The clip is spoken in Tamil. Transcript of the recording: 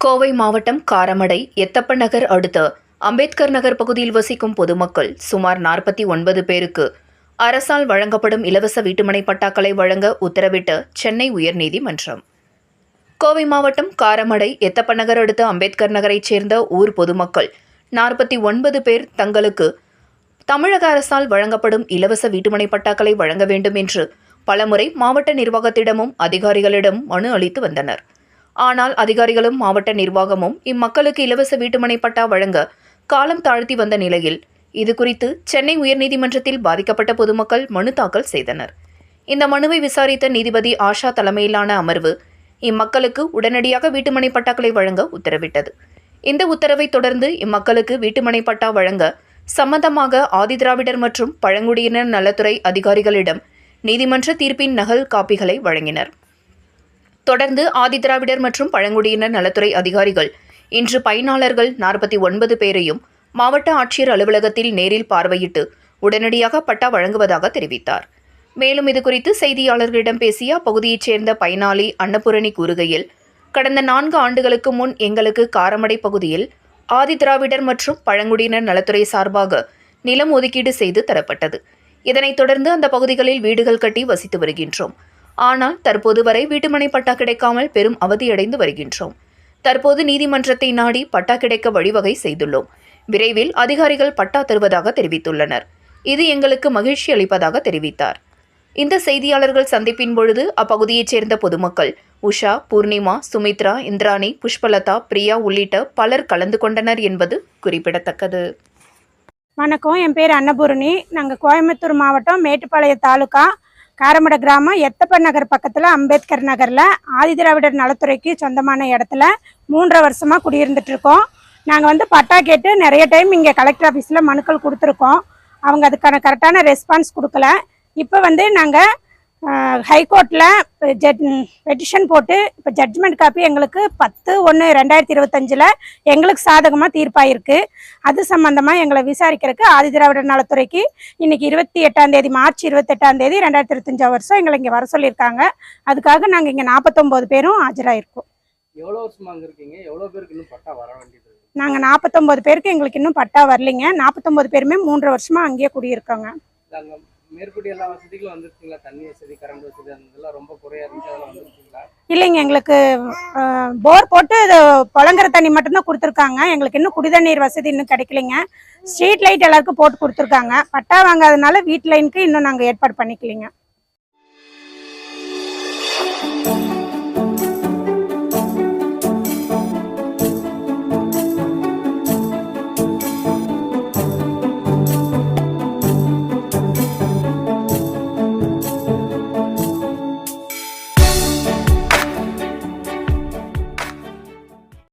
கோவை மாவட்டம் காரமடை எத்தப்ப நகர் அடுத்த அம்பேத்கர் நகர் பகுதியில் வசிக்கும் பொதுமக்கள் சுமார் நாற்பத்தி ஒன்பது பேருக்கு அரசால் வழங்கப்படும் இலவச வீட்டுமனை பட்டாக்களை வழங்க உத்தரவிட்ட சென்னை உயர்நீதிமன்றம். கோவை மாவட்டம் காரமடை எத்தப்ப நகர் அடுத்த அம்பேத்கர் நகரைச் சேர்ந்த ஊர் பொதுமக்கள் நாற்பத்தி ஒன்பது பேர் தங்களுக்கு தமிழக அரசால் வழங்கப்படும் இலவச வீட்டுமனை பட்டாக்களை வழங்க வேண்டும் என்று பலமுறை மாவட்ட நிர்வாகத்திடமும் அதிகாரிகளிடம் மனு அளித்து வந்தனர். ஆனால் அதிகாரிகளும் மாவட்ட நிர்வாகமும் இம்மக்களுக்கு இலவச வீட்டுமனை பட்டா வழங்க காலம் தாழ்த்தி வந்த நிலையில் இதுகுறித்து சென்னை உயர்நீதிமன்றத்தில் பாதிக்கப்பட்ட பொதுமக்கள் மனு தாக்கல் செய்தனர். இந்த மனுவை விசாரித்த நீதிபதி ஆஷா தலைமையிலான அமர்வு இம்மக்களுக்கு உடனடியாக வீட்டுமனை பட்டாக்களை வழங்க உத்தரவிட்டது. இந்த உத்தரவை தொடர்ந்து இம்மக்களுக்கு வீட்டுமனை பட்டா வழங்க சம்பந்தமாக ஆதிதிராவிடர் மற்றும் பழங்குடியினர் நலத்துறை அதிகாரிகளிடம் நீதிமன்ற தீர்ப்பின் நகல் காப்பிகளை வழங்கினர். தொடர்ந்து ஆதிதிராவிடர் மற்றும் பழங்குடியினர் நலத்துறை அதிகாரிகள். இன்று பயனாளர்கள் நாற்பத்தி ஒன்பது பேரையும் மாவட்ட ஆட்சியர் அலுவலகத்தில் நேரில் பார்வையிட்டு உடனடியாக பட்டா வழங்குவதாக தெரிவித்தார். மேலும் இதுகுறித்து செய்தியாளர்களிடம் பேசிய அப்பகுதியைச் சேர்ந்த பயனாளி அன்னபூரணி கூறுகையில் கடந்த நான்கு ஆண்டுகளுக்கு முன் எங்களுக்கு காரமடை பகுதியில் ஆதிதிராவிடர் மற்றும் பழங்குடியினர் நலத்துறை சார்பாக நிலம் ஒதுக்கீடு செய்து தரப்பட்டது. இதனைத் தொடர்ந்து அந்த பகுதிகளில் வீடுகள் கட்டி வசித்து வருகின்றோம். ஆனால் தற்போது வரை வீட்டுமனை பட்டா கிடைக்காமல் பெரும் அவதியடைந்து வருகின்றோம். தற்போது நீதிமன்றத்தை நாடி பட்டா கிடைக்க வழிவகை செய்துள்ளோம். விரைவில் அதிகாரிகள் பட்டா தருவதாக தெரிவித்துள்ளனர். இது எங்களுக்கு மகிழ்ச்சி அளிப்பதாக தெரிவித்தார். இந்த செய்தியாளர்கள் சந்திப்பின் பொழுது அப்பகுதியைச் சேர்ந்த பொதுமக்கள் உஷா பூர்ணிமா சுமித்ரா இந்திராணி புஷ்பலதா பிரியா உள்ளிட்ட பலர் கலந்து கொண்டனர் என்பது குறிப்பிடத்தக்கது. வணக்கம். என் பேர் அன்னபூரணி. நாங்கள் கோயம்புத்தூர் மாவட்டம் மேட்டுப்பாளையம் தாலுகா காரமடை கிராமம் எத்தப்ப நகர் பக்கத்தில் அம்பேத்கர் நகரில் ஆதிதிராவிடர் நலத்துறைக்கு சொந்தமான இடத்துல மூன்றரை வருஷமாக குடியிருந்துட்டு இருக்கோம். நாங்கள் வந்து பட்டா கேட்டு நிறைய டைம் இங்கே கலெக்டர் ஆஃபீஸில் மனுக்கள் கொடுத்துருக்கோம். அவங்க அதுக்கான கரெக்டான ரெஸ்பான்ஸ் கொடுக்கல. இப்போ வந்து நாங்கள் ஹைகோர்ட்டில் ஜட் பெட்டிஷன் போட்டு இப்போ ஜட்ஜ்மெண்ட் காப்பி எங்களுக்கு பத்து ஒன்று ரெண்டாயிரத்தி இருபத்தஞ்சில் எங்களுக்கு சாதகமாக தீர்ப்பாயிருக்கு. அது சம்பந்தமாக எங்களை விசாரிக்கிறதுக்கு ஆதிதிராவிடர் நலத்துறைக்கு இன்னைக்கு இருபத்தி எட்டாம் தேதி மார்ச் இருபத்தெட்டாம் தேதி ரெண்டாயிரத்தி இருபத்தஞ்சாம் வருஷம் எங்களை இங்கே வர சொல்லியிருக்காங்க. அதுக்காக நாங்கள் இங்கே நாற்பத்தொம்போது பேரும் ஆஜராயிருக்கோம். எவ்வளோ வருஷமா அங்க இருக்கீங்க? எவ்வளோ பேருக்கு இன்னும் பட்டா வர வேண்டியது? நாங்கள் நாற்பத்தொம்போது பேருக்கு எங்களுக்கு இன்னும் பட்டா வரலைங்க. நாற்பத்தொம்போது பேருமே மூன்றரை வருஷமாக அங்கேயே குடியிருக்காங்க. மேற்படி எல்லா வசதிகளும் வந்துருக்குங்களா? தண்ணி வசதி கரண்ட் வசதி அந்த ரொம்ப குறையா இருந்துச்சு அதெல்லாம் வந்துருக்குங்களா? இல்லைங்க எங்களுக்கு போர் போட்டு இது புழங்குற தண்ணி மட்டும்தான் கொடுத்துருக்காங்க. எங்களுக்கு இன்னும் குடிதண்ணீர் வசதி இன்னும் கிடைக்கலைங்க. ஸ்ட்ரீட் லைட் எல்லாருக்கும் போட்டு கொடுத்துருக்காங்க. பட்டா வாங்காதனால வீட்டு லைனுக்கு இன்னும் நாங்கள் ஏற்பாடு பண்ணிக்கலைங்க.